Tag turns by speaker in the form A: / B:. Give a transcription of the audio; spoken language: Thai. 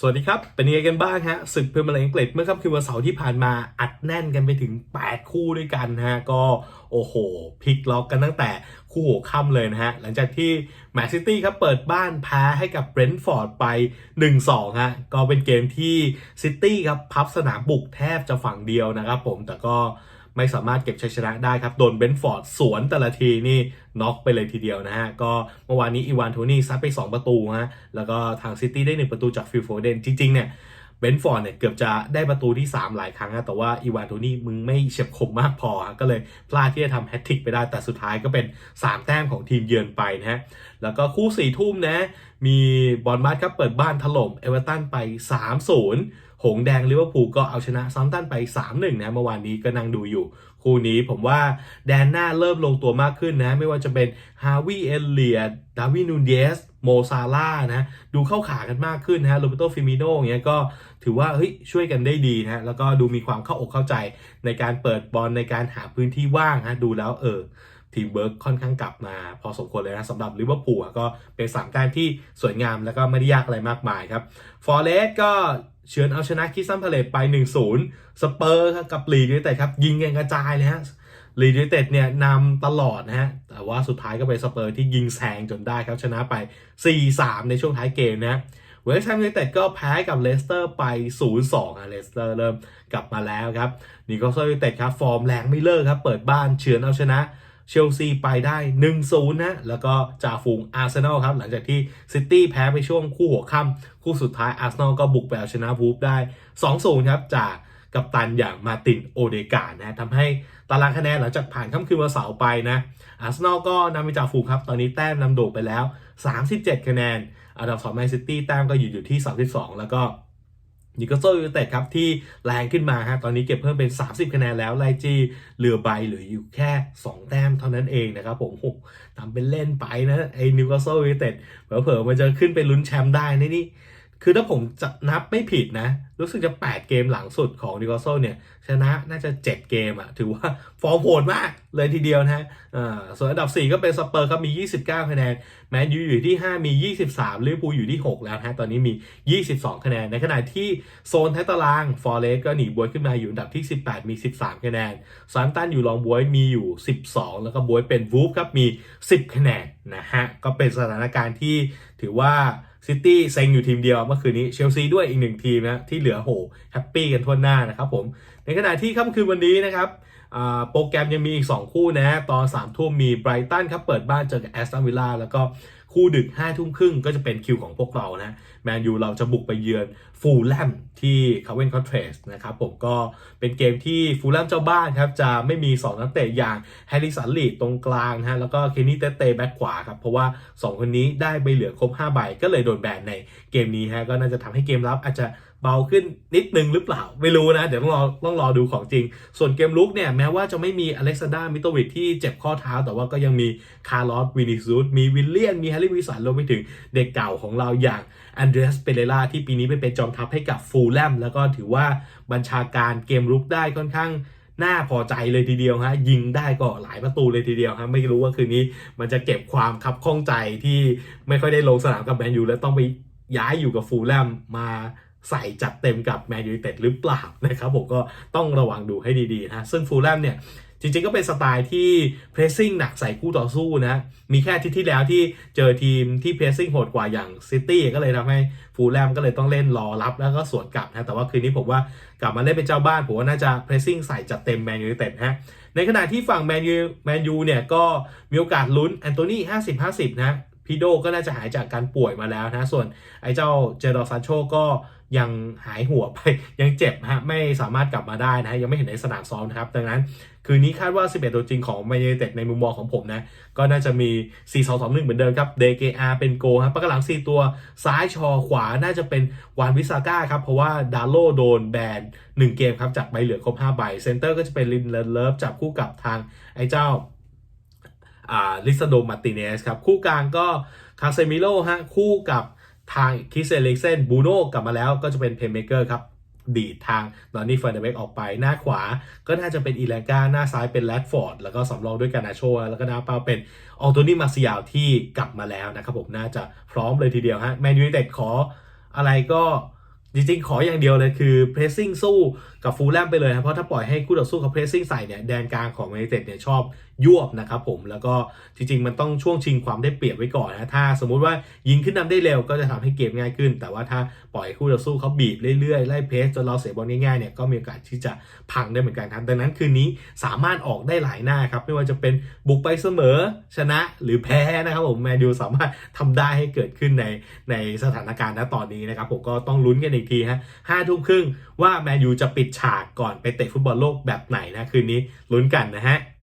A: สวัสดีครับ เป็นยังไงกันบ้างฮะศึกพรีเมียร์ลีกอังกฤษเมื่อค่ำคืนวันเสาร์ที่ผ่านมาอัดแน่นกันไปถึง 8 คู่ด้วยกันฮะก็โอ้โหพลิกล็อกกันตั้งแต่คู่หัวค่ำเลยนะฮะ หลังจากที่แมนซิตี้ครับเปิดบ้านแพ้ให้กับเบรนท์ฟอร์ดไป 1-2 ฮะ ก็เป็นเกมที่ซิตี้ครับพับสนามบุกแทบจะฝั่งเดียวนะครับผมแต่ก็ ไม่สามารถเก็บชัยชนะได้ครับ โดนเบนฟอร์ดสวนแต่ละทีนี่น็อกไปเลยทีเดียวนะฮะ ก็เมื่อวานนี้อีวานโทนี่ซัดไป 2 ประตูฮะ แล้วก็ทางซิตี้ได้ 1 ประตูจากฟิลโฟเดน จริง ๆ เนี่ยเบนฟอร์ดเนี่ยเกือบจะได้ประตูที่ 3 หลายครั้งนะแต่ว่าอีวานโทนี่มึงไม่เฉียบคมมากพอ ก็เลยพลาดที่จะทำแฮตทริกไปได้ แต่สุดท้ายก็เป็น 3 แต้มของทีมเยือนไปนะฮะ แล้วก็คู่4ี่ทุ่มนะ มีบอลมัดครับเปิดบ้านถล่มเอเวอร์ตันไป 3-0 งแดงลิเวอร์พูลก็เอาชนะซัมตันไป 3-1 นะเมื่อวานนี้ก็นั่งดูอยู่ คู่นี้ผมว่าแดนหน้าเริ่มลงตัวมากขึ้นนะ ไม่ว่าจะเป็นฮาวิเอเลียดดาวินูเดสโมซาล่านะดูเข้าขากันมากขึ้นนะโรเบโตฟิมิโน่เงี้ยก็ถือว่าเฮ้ยช่วยกันได้ดีนะแล้วก็ดูมีความเข้าอกเข้าใจในการเปิดบอลในการหาพื้นที่ว่างนะดูแล้วเออทีมเวิร์กค่อนข้างกลับมาพอสมควรเลยนะสำหรับลิเวอร์พูลก็เป็นสามแต้มที่สวยงามแล้วก็ไม่ได้ยากอะไรมากมายครับฟอร์เรสก็ เฉือนเอาชนะคิสซัมพาเลตไป 1-0 สเปอร์กับลีดยูไนเต็ดครับ ยิงกันกระจายเลยฮะลีดยูไนเต็ดเนี่ยนำตลอดนะฮะ แต่ว่าสุดท้ายก็เป็นสเปอร์ที่ยิงแซงจนได้ครับ ชนะไป 4-3 ในช่วงท้ายเกมนะเวสต์แฮมยูไนเต็ดก็แพ้กับเลสเตอร์ไป 0-2อะเลสเตอร์เริ่มกลับมาแล้วครับนิโคลสยูไนเต็ดครับ ฟอร์มแรงไม่เลิกครับ เปิดบ้านเฉือนเอาชนะ เชลซีไปได้ 1-0 นะ แล้วก็จ่าฝูงอาร์เซนอลครับ หลังจากที่ซิตี้แพ้ไปช่วงคู่หัวค่ำคู่สุดท้ายอาร์เซนอลก็บุกไปเอาชนะวูฟได้ 2-0 ครับจากกัปตันอย่างมาตินโอเดกานะทำให้ตารางคะแนนหลังจากผ่านค่ำคืนวันเสาร์ไปนะอาร์เซนอลก็นำไปจ่าฝูงครับ ตอนนี้แต้มนำโด่งไปแล้ว 37 คะแนนอันดับ2แมนซิตี้แต้มก็อยู่อยู่ที่ 32 แล้วก็ นิโคโซยูเต็ดครับที่แรงขึ้นมาฮะตอนนี้เก็บเพิ่มเป็น 30 คะแนนแล้วไล่จี้เรือใบเหลืออยู่แค่ 2 แต้มเท่านั้นเองนะครับผมโอ้โหทำเป็นเล่นไปนะไอ้นิโคโซยูเต็ดเผลอๆมันจะขึ้นไปลุ้นแชมป์ได้นะนี่ คือถ้าผมจะนับไม่ผิดนะ รู้สึกจะ 8 เกมหลังสุดของนิโคลโซเนี่ยชนะน่าจะ 7 เกมอะถือว่าฟอร์มโหดมากเลยทีเดียวนะฮะอ่าส่วนอันดับ 4 ก็เป็นสเปอร์ครับมี 29 คะแนน แมนยูอยู่ที่ 5 มี 23ลิเวอร์พูลอยู่ที่ 6 แล้วนะตอนนี้มี 22 คะแนน ในขณะที่โซนท้ายตารางฟอร์เรสก็หนีบวยขึ้นมาอยู่อันดับที่ 18 มี 13 คะแนนซันตันอยู่รองบวยมีอยู่ 12 แล้วก็บวยเป็นวูฟครับมี 10 คะแนนนะฮะก็เป็นสถานการณ์ที่ถือว่า ซิตี้เซ็งอยู่ทีมเดียวเมื่อคืนนี้เชลซีด้วยอีกหนึ่งทีมนะที่เหลือโหแฮปปี้กันทั่วหน้านะครับผม ในขณะที่ค่ำคืนวันนี้นะครับโปรแกรมยังมีอีก 2 คู่นะ ตอน3ามทุ่มมีไบรตันครับเปิดบ้านเจอกับแอสตันวิลล่าแล้วก็ คู่ดึก5้าทุ่มครึ่งก็จะเป็นคิวของพวกเรานะแมนยูเราจะบุกไปเยือนฟูลแลมที่คาเวนคอนเทรสนะครับผมก็เป็นเกมที่ฟูลแลมเจ้าบ้านครับจะไม่มี 2 นักเตะอย่างแฮร์ริสันลีดตรงกลางนะฮะแล้วก็เคนนี่เตเตแบ็คขวาครับเพราะว่า 2 คนนี้ได้ใบเหลือครบ5ใบก็เลยโดนแบนในเกมนี้ฮะก็น่าจะทำให้เกมรับอาจจะ เบาขึ้นนิดนึงหรือเปล่า ไม่รู้นะ เดี๋ยวต้องรอต้องรอดูของจริง ส่วนเกมลุกเนี่ย แม้ว่าจะไม่มีอเล็กซานดรามิโตวิชที่เจ็บข้อเท้า แต่ว่าก็ยังมีคาร์ลอสวินิซูสมีวิลเลียน มีแฮร์รี่วิสันรวมไปถึงเด็กเก่าของเราอย่างอันเดรสเปเรล่าที่ปีนี้ไปเป็นจอมทัพให้กับฟูลแลมแล้วก็ถือว่าบัญชาการเกมลุกได้ค่อนข้างน่าพอใจเลยทีเดียวฮะยิงได้ก็หลายประตูเลยทีเดียวฮะไม่รู้ว่าคืนนี้มันจะเก็บความคับข้องใจที่ไม่ค่อยได้ลงสนามกับแมนยูแล้วต้องไปย้ายอยู่กับฟูลแลมมา ใส่จัดเต็มกับแมนยูไนเต็ดหรือเปล่านะครับผมก็ต้องระวังดูให้ดีๆนะซึ่งฟูลแลมเนี่ยจริงๆก็เป็นสไตล์ที่เพรสซิ่งหนักใส่คู่ต่อสู้นะ มีแค่ทิตย์ที่แล้วที่เจอทีมที่เพรสซิ่งโหดกว่าอย่างซิตี้ก็เลยทำให้ฟูลแลมก็เลยต้องเล่นรอรับแล้วก็สวนกลับนะ แต่ว่าคืนนี้ผมว่ากลับมาเล่นเป็นเจ้าบ้านผมว่าน่าจะเพรสซิ่งใส่จัดเต็มแมนยูเต็ดฮะ ในขณะที่ฝั่งแมนยูแมนยูเนี่ยก็มีโอกาสลุ้นแอนโทนี50 50 นะ พีโดก็น่าจะหายจากการป่วยมาแล้วนะ ส่วนไอ้เจ้าเจอร์ดอซานโชก็ยังหายหัวไปยังเจ็บฮะไม่สามารถกลับมาได้นะ ยังไม่เห็นในสนามซ้อมนะครับ ดังนั้น คืนนี้คาดว่า 11 ตัวจริงของแมนยูเต็ดในมุมมองของผมนะ ก็น่าจะมี 4 2 2 1 เหมือนเดิมครับ DKR เป็นโกครับปากหลัง 4 ตัวซ้ายชอขวาน่าจะเป็นวานวิซาก้าครับ เพราะว่าดาโลโดนแบน 1 เกมครับ จากใบเหลืองครบ 5 ใบเซนเตอร์ก็จะเป็นลินเลเลิฟจับคู่กับทางไอ้เจ้า ลิซาโดมาร์ติเนสครับ คู่กลางก็คาเซมิโลฮะคู่กับทางคิสเอเล็กเซนบูโน่กลับมาแล้วก็จะเป็นเพย์เมเกอร์ครับ ดีดทางดอนนี่เฟอร์เนเบกออกไปหน้าขวาก็น่าจะเป็นอีแลงกาหน้าซ้ายเป็นแรดฟอร์ดแล้วก็สำรองด้วยกานาโช แล้วก็หน้าเป้าเป็นออโตนี่มาซิยาวที่กลับมาแล้วนะครับผมน่าจะพร้อมเลยทีเดียวฮะแมนยูไนเต็ดขออะไรก็ จริงๆ ขออย่างเดียวเลยคือ pressing สู้กับฟูลแลมไปเลยนะเพราะถ้าปล่อยให้คู่ต่อสู้เขา pressing ใส่เนี่ยแดนกลางของแมนยูเต็ดเนี่ยชอบยวบนะครับผมแล้วก็จริงๆ มันต้องช่วงชิงความได้เปรียบไว้ก่อนนะถ้าสมมุติว่ายิงขึ้นนำได้เร็วก็จะทำให้เกมง่ายขึ้น แต่ว่าถ้าปล่อยคู่ต่อสู้เขาบีบเรื่อยๆไล่เพสจนเราเสียบอลง่ายๆเนี่ยก็มีโอกาสที่จะพังได้เหมือนกันครับดังนั้นคืนนี้สามารถออกได้หลายหน้าครับไม่ว่าจะเป็นบุกไปเสมอชนะหรือแพ้นะครับผมแมนยูสามารถทำได้ให้เกิดขึ้นในในสถานการณ์ณตอนนี้นะครับผมก็ต้องลุ้นกันอีกทีฮะห้าทุ่มครึ่งว่าแมนยูจะปิดฉากก่อนไปเตะฟุตบอลโลกแบบไหนนะคืนนี้ลุ้นกันนะฮะ